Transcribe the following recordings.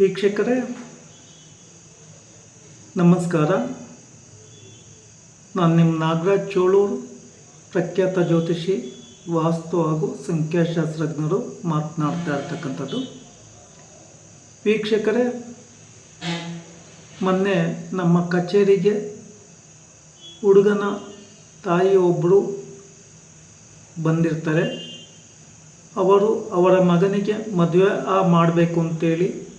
ವೀಕ್ಷಕರೇ, ನಮಸ್ಕಾರ. ನಾನು ನಿಮ್ಮ ನಾಗರಾಜ್ ಚೋಳೂರು, ಪ್ರಖ್ಯಾತ ಜ್ಯೋತಿಷಿ, ವಾಸ್ತು ಹಾಗೂ ಸಂಖ್ಯಾಶಾಸ್ತ್ರಜ್ಞರು ಮಾತನಾಡ್ತಾ ಇರ್ತಕ್ಕಂಥದ್ದು. ವೀಕ್ಷಕರೇ, ಮೊನ್ನೆ ನಮ್ಮ ಕಚೇರಿಗೆ ಹುಡುಗನ ತಾಯಿ ಒಬ್ಬರು ಬಂದಿರ್ತಾರೆ. ಅವರು ಅವರ ಮಗನಿಗೆ ಮದುವೆ ಆ ಮಾಡಬೇಕು ಅಂತೇಳಿ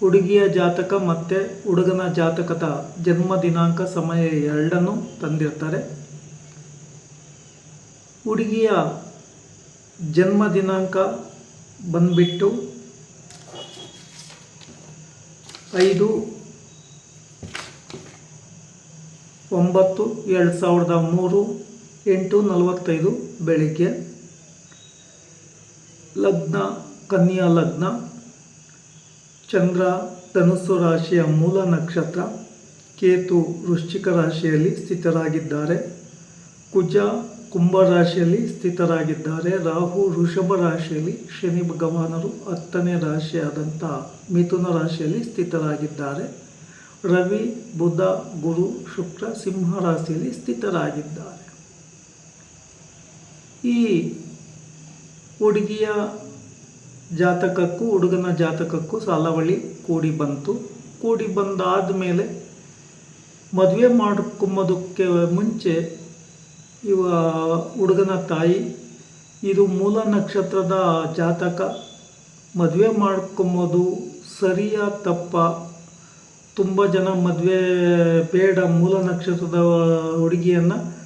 ಹುಡುಗಿಯ ಜಾತಕ ಮತ್ತು ಹುಡುಗನ ಜಾತಕದ ಜನ್ಮ ದಿನಾಂಕ ಸಮಯ ಎರಡನ್ನು ತಂದಿರ್ತಾರೆ. ಹುಡುಗಿಯ ಜನ್ಮ ದಿನಾಂಕ ಬಂದ್ಬಿಟ್ಟು ಐದು ಒಂಬತ್ತು ಎರಡು ಸಾವಿರದ ಮೂರು ಎಂಟು ನಲವತ್ತೈದು ಬೆಳಿಗ್ಗೆ ಲಗ್ನ, ಕನ್ಯಾ ಲಗ್ನ ಚಂದ್ರ, ಧನುಸ್ಸು ರಾಶಿಯ ಮೂಲ ನಕ್ಷತ್ರ, ಕೇತು ವೃಶ್ಚಿಕ ರಾಶಿಯಲ್ಲಿ ಸ್ಥಿತರಾಗಿದ್ದಾರೆ. ಕುಜ, ಕುಂಭ ರಾಶಿಯಲ್ಲಿ ಸ್ಥಿತರಾಗಿದ್ದಾರೆ. ರಾಹು ವೃಷಭ ರಾಶಿಯಲ್ಲಿ ಶನಿ ಭಗವಾನರು ಹತ್ತನೇ ರಾಶಿಯಾದಂಥ ಮಿಥುನ ರಾಶಿಯಲ್ಲಿ ಸ್ಥಿತರಾಗಿದ್ದಾರೆ. ರವಿ, ಬುಧ, ಗುರು, ಶುಕ್ರ, ಸಿಂಹ ರಾಶಿಯಲ್ಲಿ ಸ್ಥಿತರಾಗಿದ್ದಾರೆ. ಈ ಹುಡುಗಿಯ ಜಾತಕಕ್ಕೂ, ಹುಡುಗನ ಜಾತಕಕ್ಕೂ ಸಾಲವಳಿ ಕೂಡಿ ಬಂತು. ಕೂಡಿ ಬಂದಾದ ಮೇಲೆ ಮದುವೆ ಮಾಡ್ಕೊಂಬೋದಕ್ಕೆ ಮುಂಚೆ ಇವ ಹುಡುಗನ ತಾಯಿ, ಇದು ಮೂಲ ನಕ್ಷತ್ರದ ಜಾತಕ. ಮದುವೆ ಮಾಡ್ಕೊಂಬೋದು ಸರಿಯ ತಪ್ಪ? ತುಂಬ ಜನ ಮದುವೆ ಬೇಡ ಮೂಲ ನಕ್ಷತ್ರದ ಹುಡುಗಿಯನ್ನು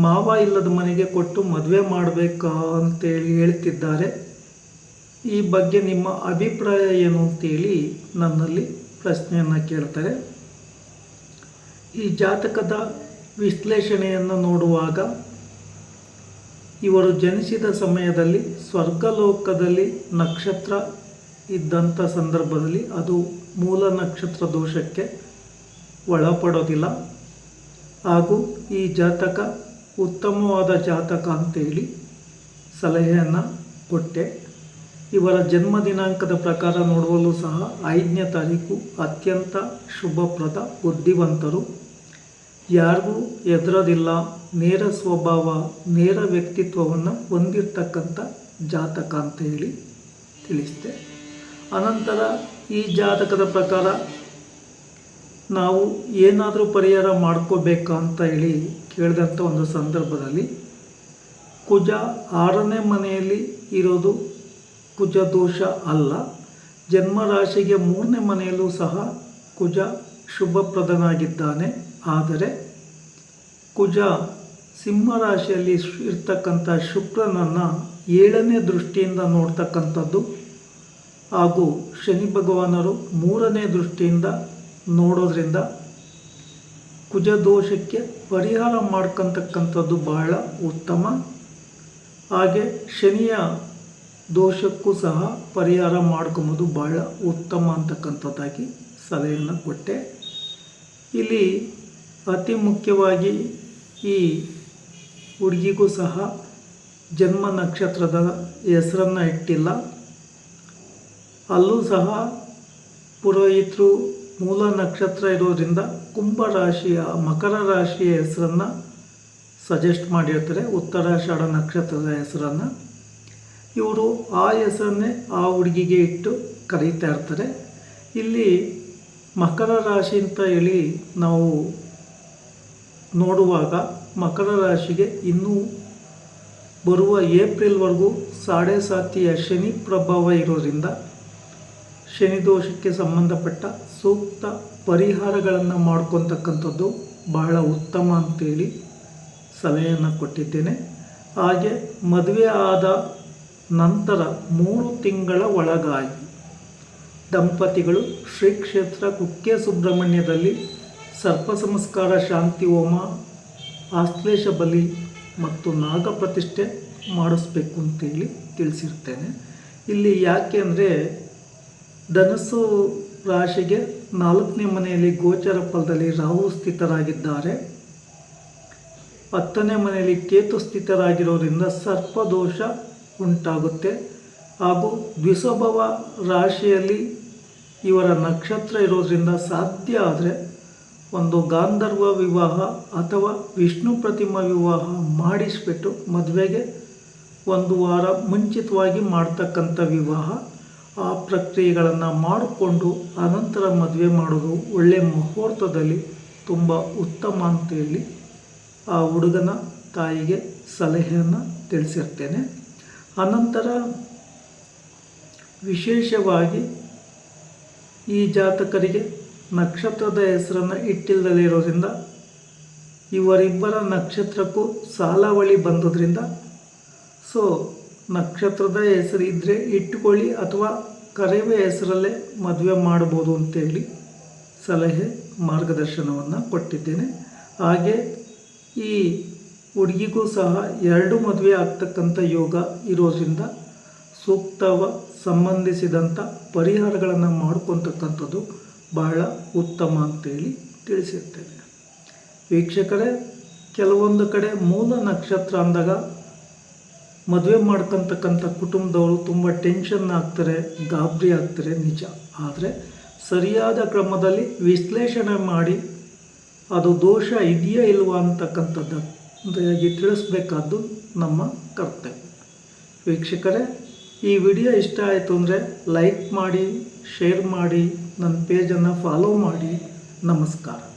ಮಾವ ಇಲ್ಲದ ಮನೆಗೆ ಕೊಟ್ಟು ಮದುವೆ ಮಾಡಬೇಕು ಅಂತೇಳಿ ಹೇಳ್ತಿದ್ದಾರೆ. ಈ ಬಗ್ಗೆ ನಿಮ್ಮ ಅಭಿಪ್ರಾಯ ಏನು ಅಂತೇಳಿ ನನ್ನಲ್ಲಿ ಪ್ರಶ್ನೆಯನ್ನು ಕೇಳ್ತಾರೆ. ಈ ಜಾತಕದ ವಿಶ್ಲೇಷಣೆಯನ್ನು ನೋಡುವಾಗ ಇವರು ಜನಿಸಿದ ಸಮಯದಲ್ಲಿ ಸ್ವರ್ಗಲೋಕದಲ್ಲಿ ನಕ್ಷತ್ರ ಇದ್ದಂಥ ಸಂದರ್ಭದಲ್ಲಿ ಅದು ಮೂಲ ನಕ್ಷತ್ರ ದೋಷಕ್ಕೆ ಒಳಪಡೋದಿಲ್ಲ. ಹಾಗೂ ಈ ಜಾತಕ ಉತ್ತಮವಾದ ಜಾತಕ ಅಂತೇಳಿ ಸಲಹೆಯನ್ನು ಕೊಟ್ಟೆ. ಇವರ ಜನ್ಮ ದಿನಾಂಕದ ಪ್ರಕಾರ ನೋಡುವಲ್ಲೂ ಸಹ ಐದನೇ ತಾರೀಕು ಅತ್ಯಂತ ಶುಭಪ್ರದ ಬುದ್ಧಿವಂತರು. ಯಾರಿಗೂ ಎದುರೋದಿಲ್ಲ ನೇರ ಸ್ವಭಾವ, ನೇರ ವ್ಯಕ್ತಿತ್ವವನ್ನು ಹೊಂದಿರತಕ್ಕಂಥ ಜಾತಕ ಅಂತ ಹೇಳಿ ತಿಳಿಸಿದೆ. ಅನಂತರ ಈ ಜಾತಕದ ಪ್ರಕಾರ ನಾವು ಏನಾದರೂ ಪರಿಹಾರ ಮಾಡ್ಕೋಬೇಕಾ ಅಂತ ಹೇಳಿ ಕೇಳಿದಂಥ ಒಂದು ಸಂದರ್ಭದಲ್ಲಿ, ಕುಜ ಆರನೇ ಮನೆಯಲ್ಲಿ ಇರೋದು ಕುಜ ದೋಷ ಅಲ್ಲ. ಜನ್ಮ ರಾಶಿಗೆ ಮೂರನೇ ಮನೆಯಲ್ಲೂ ಸಹ ಕುಜ ಶುಭಪ್ರದನಾಗಿದ್ದಾನೆ. ಆದರೆ ಕುಜ ಸಿಂಹ ರಾಶಿಯಲ್ಲಿ ಇರ್ತಕ್ಕಂಥ ಶುಕ್ರನನ್ನು ಏಳನೇ ದೃಷ್ಟಿಯಿಂದ ನೋಡ್ತಕ್ಕಂಥದ್ದು. ಹಾಗೂ ಶನಿ ಭಗವಾನರು ಮೂರನೇ ದೃಷ್ಟಿಯಿಂದ ನೋಡೋದ್ರಿಂದ ಕುಜ ದೋಷಕ್ಕೆ ಪರಿಹಾರ ಮಾಡ್ಕೊತಕ್ಕಂಥದ್ದು ಬಹಳ ಉತ್ತಮ. ಹಾಗೆ ಶನಿಯ ದೋಷಕ್ಕೂ ಸಹ ಪರಿಹಾರ ಮಾಡ್ಕೊಂಬೋದು. ಬಹಳ ಉತ್ತಮ ಅಂತಕ್ಕಂಥದ್ದಾಗಿ ಸಲಹೆಯನ್ನು ಕೊಟ್ಟೆ. ಇಲ್ಲಿ ಅತಿ ಮುಖ್ಯವಾಗಿ ಈ ಹುಡುಗಿಗೂ ಸಹ ಜನ್ಮ ನಕ್ಷತ್ರದ ಹೆಸರನ್ನು ಇಟ್ಟಿಲ್ಲ. ಅಲ್ಲೂ ಸಹ ಪುರೋಹಿತರು ಮೂಲ ನಕ್ಷತ್ರ ಇರೋದರಿಂದ ಕುಂಭ ರಾಶಿಯ, ಮಕರ ರಾಶಿಯ ಹೆಸರನ್ನು ಸಜೆಸ್ಟ್ ಮಾಡಿರ್ತಾರೆ. ಉತ್ತರಾಷಾಢ ನಕ್ಷತ್ರದ ಹೆಸರನ್ನು. ಇವರು ಆ ಹೆಸರನ್ನೇ ಆ ಹುಡುಗಿಗೆ ಇಟ್ಟು ಕರೀತಾ ಇರ್ತಾರೆ. ಇಲ್ಲಿ ಮಕರ ರಾಶಿ ಅಂತ ಹೇಳಿ ನಾವು ನೋಡುವಾಗ ಮಕರ ರಾಶಿಗೆ ಇನ್ನೂ ಬರುವ ಏಪ್ರಿಲ್ವರೆಗೂ ಸಾಡೆ ಸಾತಿಯ ಶನಿ ಪ್ರಭಾವ ಇರೋದ್ರಿಂದ ಶನಿ ದೋಷಕ್ಕೆ ಸಂಬಂಧಪಟ್ಟ ಸೂಕ್ತ ಪರಿಹಾರಗಳನ್ನು ಮಾಡ್ಕೊತಕ್ಕಂಥದ್ದು ಬಹಳ ಉತ್ತಮ ಅಂತೇಳಿ ಸಲಹೆಯನ್ನು ಕೊಟ್ಟಿದ್ದೇನೆ. ಹಾಗೆ ಮದುವೆ ಆದ ನಂತರ ಮೂರು ತಿಂಗಳ ಒಳಗಾಗಿ ದಂಪತಿಗಳು ಶ್ರೀ ಕ್ಷೇತ್ರ ಕುಕ್ಕೆ ಸುಬ್ರಹ್ಮಣ್ಯದಲ್ಲಿ ಸರ್ಪ ಸಂಸ್ಕಾರ ಶಾಂತಿ ಹೋಮ, ಆಶ್ಲೇಷ ಬಲಿ ಮತ್ತು ನಾಗ ಪ್ರತಿಷ್ಠೆ ಮಾಡಿಸ್ಬೇಕು ಅಂತೇಳಿ ತಿಳಿಸಿರ್ತೇನೆ. ಇಲ್ಲಿ ಯಾಕೆ ಅಂದರೆ ಧನಸ್ಸು ರಾಶಿಗೆ ನಾಲ್ಕನೇ ಮನೆಯಲ್ಲಿ ಗೋಚರ ಫಲದಲ್ಲಿ ರಾಹು ಸ್ಥಿತರಾಗಿದ್ದಾರೆ. ಹತ್ತನೇ ಮನೆಯಲ್ಲಿ ಕೇತು ಸ್ಥಿತರಾಗಿರೋದ್ರಿಂದ ಸರ್ಪದೋಷ ಉಂಟಾಗುತ್ತೆ. ಹಾಗೂ ದ್ವಿಸಭವ ರಾಶಿಯಲ್ಲಿ ಇವರ ನಕ್ಷತ್ರ ಇರೋದರಿಂದ ಸಾಧ್ಯ ಆದರೆ ಒಂದು ಗಾಂಧರ್ವ ವಿವಾಹ ಅಥವಾ ವಿಷ್ಣು ಪ್ರತಿಮಾ ವಿವಾಹ ಮಾಡಿಸ್ಬಿಟ್ಟು ಮದುವೆಗೆ ಒಂದು ವಾರ ಮುಂಚಿತವಾಗಿ ಮಾಡ್ತಕ್ಕಂಥ ವಿವಾಹ, ಆ ಪ್ರಕ್ರಿಯೆಗಳನ್ನು ಮಾಡಿಕೊಂಡು ಅನಂತರ ಮದುವೆ ಮಾಡೋದು ಒಳ್ಳೆಯ ಮುಹೂರ್ತದಲ್ಲಿ ತುಂಬ ಉತ್ತಮ ಅಂತೇಳಿ ಆ ಹುಡುಗನ ತಾಯಿಗೆ ಸಲಹೆಯನ್ನು ತಿಳಿಸಿರ್ತೇನೆ. ಅನಂತರ ವಿಶೇಷವಾಗಿ ಈ ಜಾತಕರಿಗೆ ನಕ್ಷತ್ರದ ಹೆಸರನ್ನು ಇಟ್ಟಿಲ್ಲದೇ ಇರೋದ್ರಿಂದ ಇವರಿಬ್ಬರ ನಕ್ಷತ್ರಕ್ಕೂ ಸಾಲಾವಳಿ ಬಂದದ್ರಿಂದ, ಸೊ ನಕ್ಷತ್ರದ ಹೆಸರು ಇದ್ದರೆ ಇಟ್ಟುಕೊಳ್ಳಿ ಅಥವಾ ಕರೆವೆ ಹೆಸರಲ್ಲೇ ಮದುವೆ ಮಾಡ್ಬೋದು ಅಂತೇಳಿ ಸಲಹೆ ಮಾರ್ಗದರ್ಶನವನ್ನು ಕೊಟ್ಟಿದ್ದೇನೆ. ಹಾಗೆ ಈ ಹುಡುಗಿಗೂ ಸಹ ಎರಡು ಮದುವೆ ಆಗ್ತಕ್ಕಂಥ ಯೋಗ ಇರೋದ್ರಿಂದ ಸೂಕ್ತವ ಸಂಬಂಧಿಸಿದಂಥ ಪರಿಹಾರಗಳನ್ನು ಮಾಡ್ಕೊತಕ್ಕಂಥದ್ದು ಬಹಳ ಉತ್ತಮ ಅಂತೇಳಿ ತಿಳಿಸಿರ್ತೇನೆ. ವೀಕ್ಷಕರೇ, ಕೆಲವೊಂದು ಕಡೆ ಮೂಲ ನಕ್ಷತ್ರ ಅಂದಾಗ ಮದುವೆ ಮಾಡ್ಕೊತಕ್ಕಂಥ ಕುಟುಂಬದವರು ತುಂಬ ಟೆನ್ಷನ್ ಆಗ್ತಾರೆ, ಗಾಬರಿ ಆಗ್ತಾರೆ ನಿಜ. ಆದರೆ ಸರಿಯಾದ ಕ್ರಮದಲ್ಲಿ ವಿಶ್ಲೇಷಣೆ ಮಾಡಿ ಅದು ದೋಷ ಇದೆಯಾ ಇಲ್ವಾ ಅಂತಕ್ಕಂಥದ್ದಾಗಿ ತಿಳಿಸ್ಬೇಕಾದ್ದು ನಮ್ಮ ಕರ್ತವ್ಯ. ವೀಕ್ಷಕರೇ, ಈ ವಿಡಿಯೋ ಇಷ್ಟ ಆಯಿತು ಅಂದರೆ ಲೈಕ್ ಮಾಡಿ, ಶೇರ್ ಮಾಡಿ, ನನ್ನ ಪೇಜನ್ನು ಫಾಲೋ ಮಾಡಿ. ನಮಸ್ಕಾರ.